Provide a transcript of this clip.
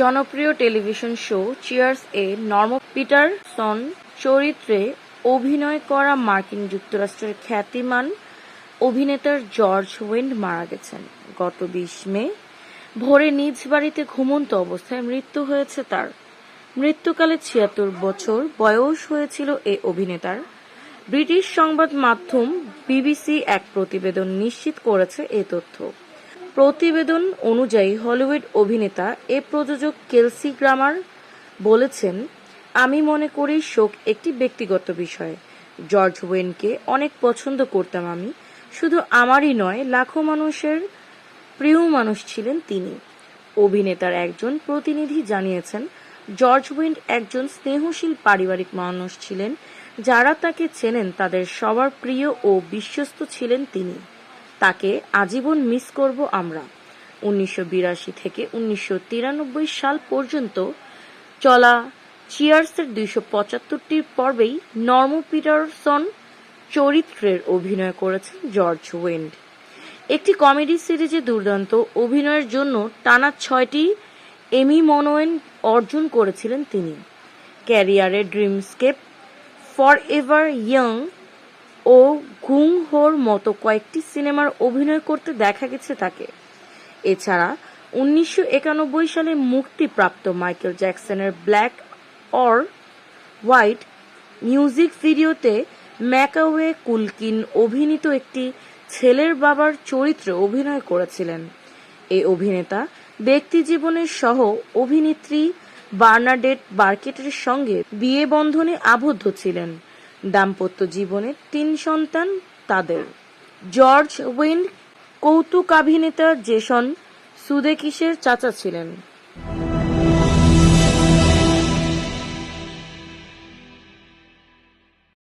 জনপ্রিয় television show Cheers এ Norm Peterson চরিত্রে অভিনয় করা মার্কিন যুক্তরাষ্ট্রের খ্যাতিমান অভিনেতার জর্জ ওয়েন্ড মারা গেছেন। গত বিশ মে, ভোরে নিজ বাড়িতে ঘুমন্ত অবস্থায় মৃত্যু হয়েছে তার। মৃত্যুকালে ছিয়াত্তর বছর বয়স হয়েছিল এ অভিনেতার। ব্রিটিশ সংবাদ মাধ্যম বিবিসি এক প্রতিবেদন নিশ্চিত করেছে এ তথ্য। প্রতিবেদন অনুযায়ী হলিউড অভিনেতা এ প্রযোজক কেলসি গ্রামার বলেছেন, আমি মনে করি শোক একটি ব্যক্তিগত বিষয়। জর্জ ওয়েনকে অনেক পছন্দ করতাম আমি। শুধু আমারই নয়, লাখো মানুষের প্রিয় মানুষ ছিলেন তিনি। অভিনেতার একজন প্রতিনিধি জানিয়েছেন, জর্জ উইন্ড একজন স্নেহশীল পারিবারিক মানুষ ছিলেন। যারা তাকে চেনেন, তাদের সবার প্রিয় ও বিশ্বস্ত ছিলেন তিনি। তাকে আজীবন মিস করব আমরা। উনিশশো বিরাশি থেকে উনিশশো তিরানব্বই সাল পর্যন্ত চলা চিয়ার্সের দুইশো পঁচাত্তরটি পর্বেই নর্ম পিটারসন চরিত্রের অভিনয় করেছেন জর্জ ওয়েন্ড। একটি কমেডি সিরিজে দুর্দান্ত অভিনয়ের জন্য টানা ছয়টি এমি মনোয়েন অর্জন করেছিলেন তিনি। ক্যারিয়ারে ড্রিমস্কেপ ফর এভার ইয়ং ও ঘুং হোর মতো কয়েকটি সিনেমার অভিনয় করতে দেখা গেছে তাকে। এছাড়া উনিশশো একানব্বই সালে মুক্তিপ্রাপ্ত মাইকেল জ্যাকসনের ব্ল্যাক অর হোয়াইট মিউজিক ভিডিওতে ম্যাকাওয়ে কুলকিন অভিনীত একটি ছেলের বাবার চরিত্রে অভিনয় করেছিলেন। এই অভিনেতা ব্যক্তিজীবনের সহ অভিনেত্রী বার্নাডেট বার্কেটের সঙ্গে বিয়ে বন্ধনে আবদ্ধ ছিলেন। দাম্পত্য জীবনে তিন সন্তান তাদের। জর্জ উইন্ড কৌতুকাভিনেতা জেসন সুদেকিসের চাচা ছিলেন।